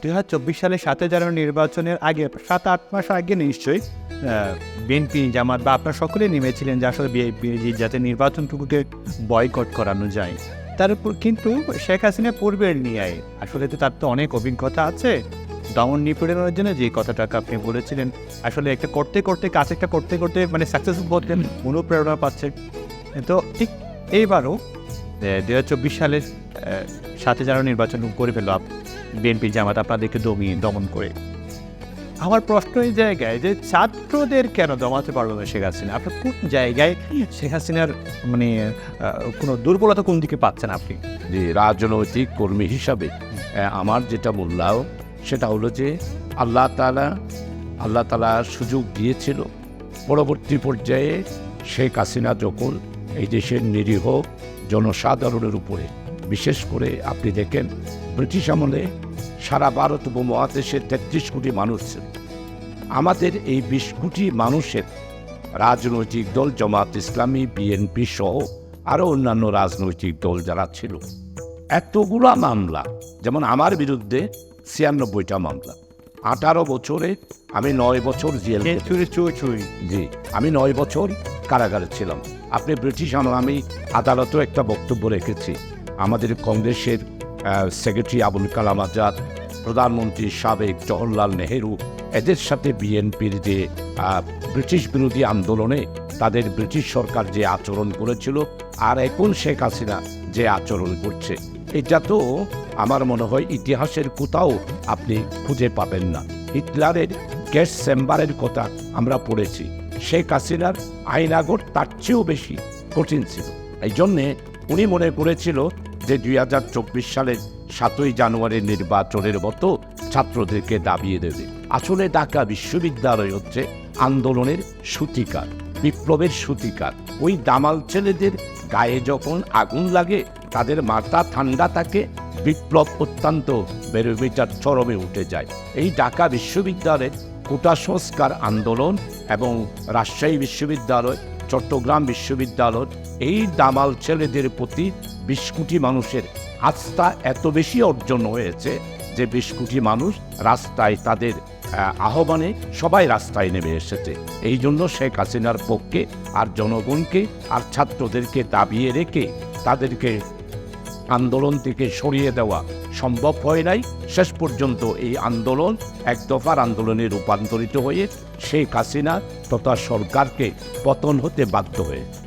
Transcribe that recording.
দুই হাজার চব্বিশ সালে সাতই জানুয়ারি নির্বাচনের আগে সাত আট মাস আগে নিশ্চয়ই বিএনপি জামাত বা আপনার সকলেই নেমেছিলেন যে আসলে বিএনপি যাতে নির্বাচনটুকুকে বয়কট করানো যায়। তার উপর কিন্তু শেখ হাসিনা পূর্বের নিয়ে আসলে তো তার তো অনেক অভিজ্ঞতা আছে। দমন নিপীড়নের জন্য যে কথাটাকে আপনি বলেছিলেন আসলে একটা করতে করতে কাজ একটা করতে করতে মানে সাকসেসফুল হচ্ছেন অনুপ্রেরণা পাচ্ছে। তো ঠিক এইবারও দু হাজার চব্বিশ সালের সাথে যারা নির্বাচন করে ফেলল বিএনপি জামাত আপনাদেরকে দমিয়ে, দমন করে। আমার প্রশ্ন এই জায়গায় যে ছাত্রদের কেন দমাতে পারল না শেখ হাসিনা? আপনার কোন জায়গায় শেখ হাসিনার মানে কোনো দুর্বলতা কোন দিকে পাচ্ছেন আপনি? যে রাজনৈতিক কর্মী হিসাবে আমার যেটা মূল্যায় সেটা হলো যে আল্লাহ তালা আল্লাহ তালা সুযোগ দিয়েছিল। পরবর্তী পর্যায়ে শেখ হাসিনা যখন এই দেশের নিরীহ জনসাধারণের উপরে। বিশেষ করে আপনি দেখেন ব্রিটিশ আমলে সারা ভারত উপমহাদেশে তেত্রিশ কোটি মানুষ ছিল। আমাদের এই বিশ কোটি মানুষের রাজনৈতিক দল জামাত ইসলামী বিএনপি সহ আরও অন্যান্য রাজনৈতিক দল যারা ছিল এতগুলা মামলা যেমন আমার বিরুদ্ধে ছিয়ানব্বইটা মামলা। আঠারো বছরে আমি নয় বছর জেল চুরি চুরি চুরি জি আমি নয় বছর কারাগারে ছিলাম। আপনি ব্রিটিশ আমল আমি আদালতেও একটা বক্তব্য রেখেছি। আমাদের কংগ্রেসের সেক্রেটারি আবুল কালাম আজাদ, প্রধানমন্ত্রী সাবেক জওহরলাল নেহেরু, এদের সাথে বিএনপির যে ব্রিটিশ বিরোধী আন্দোলনে তাদের ব্রিটিশ সরকার যে আচরণ করেছিল, আর এখন শেখ হাসিনা যে আচরণ করছে, এটা তো আমার মনে হয় ইতিহাসের কোথাও আপনি খুঁজে পাবেন না। হিটলারের গ্যাস চেম্বারের কথা আমরা পড়েছি। শেখ হাসিনার আইনাগর তার চেয়েও বেশি কঠিন ছিল। এই জন্যে উনি মনে করেছিল যে দুই হাজার চব্বিশ সালের সাতই জানুয়ারির নির্বাচনের মতো ছাত্রদেরকে দাবিয়ে দেবে। আসলে ঢাকা বিশ্ববিদ্যালয় হচ্ছে আন্দোলনের সূতিকার, বিপ্লবের সূতিকার। ওই দামাল ছেলেদের গায়ে যখন আগুন লাগে, তাদের মাথা ঠান্ডা থাকে, বিপ্লব অত্যন্ত বেরোমিটার চরমে উঠে যায়। এই ঢাকা বিশ্ববিদ্যালয়ের কোটা সংস্কার আন্দোলন এবং রাজশাহী বিশ্ববিদ্যালয়, চট্টগ্রাম বিশ্ববিদ্যালয়, এই দামাল ছেলেদের প্রতি বিশ কোটি মানুষের আস্থা এত বেশি অর্জন হয়েছে যে বিশ কোটি মানুষ রাস্তায় তাদের আহ্বানে সবাই রাস্তায় নেমে এসেছে। এই জন্য শেখ হাসিনার পক্ষে আর জনগণকে আর ছাত্রদেরকে দাবিয়ে রেখে তাদেরকে আন্দোলন থেকে সরিয়ে দেওয়া সম্ভব হয় নাই। শেষ পর্যন্ত এই আন্দোলন, এক দফার আন্দোলনে রূপান্তরিত হয়ে শেখ হাসিনা তথা সরকারকে পতন হতে বাধ্য হয়েছে